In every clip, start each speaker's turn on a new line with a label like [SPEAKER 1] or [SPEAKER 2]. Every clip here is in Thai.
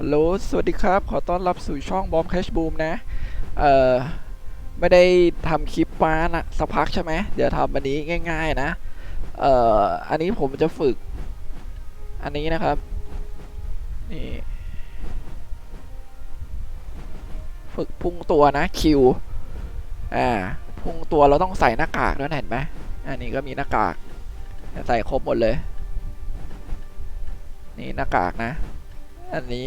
[SPEAKER 1] ฮัลโหล สวัสดีครับ ขอต้อนรับสู่ช่องบอมแคชบูมนะ เอ่อ ไม่ได้ทำคลิปมานะสักพักใช่ไหม เดี๋ยวทำอันนี้ง่าย ๆ นะ เอ่อ อันนี้ผมจะฝึก อันนี้นะครับ นี่ ฝึกพุ่งตัวนะคิว อ่า พุ่งตัวเราต้องใส่หน้ากากด้วยเห็นไหม อันนี้ก็มีหน้ากาก ใส่ครบหมดเลย นี่หน้ากากนะ อันนี้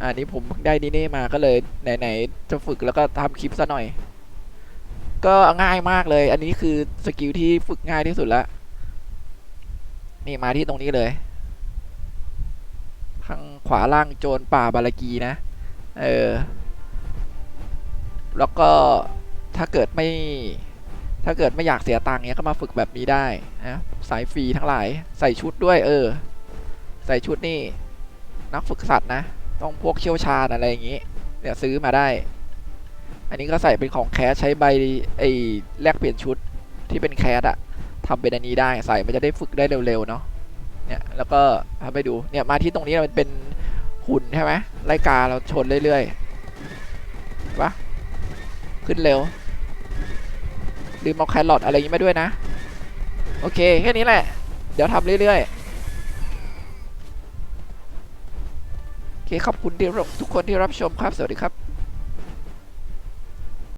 [SPEAKER 1] อันนี้ผมเพิ่งได้ดีเน่มาก็เลยไหนๆจะฝึกแล้วก็ทำคลิปซะหน่อย ก็ง่ายมากเลย อันนี้คือสกิลที่ฝึกง่ายที่สุดละนี่มาที่ตรงนี้เลยข้างขวาล่างโจรป่าบาลากีนะ เออ แล้วก็ถ้าเกิดไม่ ถ้าเกิดไม่อยากเสียตังค์เนี้ยก็มาฝึกแบบนี้ได้นะสายฟรีทั้งหลาย ใส่ชุดด้วย เออ ใส่ชุดนี่ นักฝึกสัตว์นะ ต้องพวกเชี่ยวชาญอะไรอย่างงี้ เนี่ยซื้อมาได้ อันนี้ก็ใส่เป็นของแคสใช้ใบไอ้แลกเปลี่ยนชุดที่เป็นแคสอะทำเป็นอันนี้ได้ใส่มันจะได้ฝึกได้เร็วๆเนาะเนี่ยแล้วก็ทำไปดูเนี่ยมาที่ตรงนี้มันเป็นหุ่นใช่ไหมไล่กาเราชนเรื่อยๆปะขึ้นเร็วลืมเอาแครอทอะไรอย่างงี้มาด้วยนะ โอเค แค่นี้แหละ เดี๋ยวทำเรื่อยๆ เคขอบคุณที่รับทุกคนที่รับชมครับ สวัสดีครับ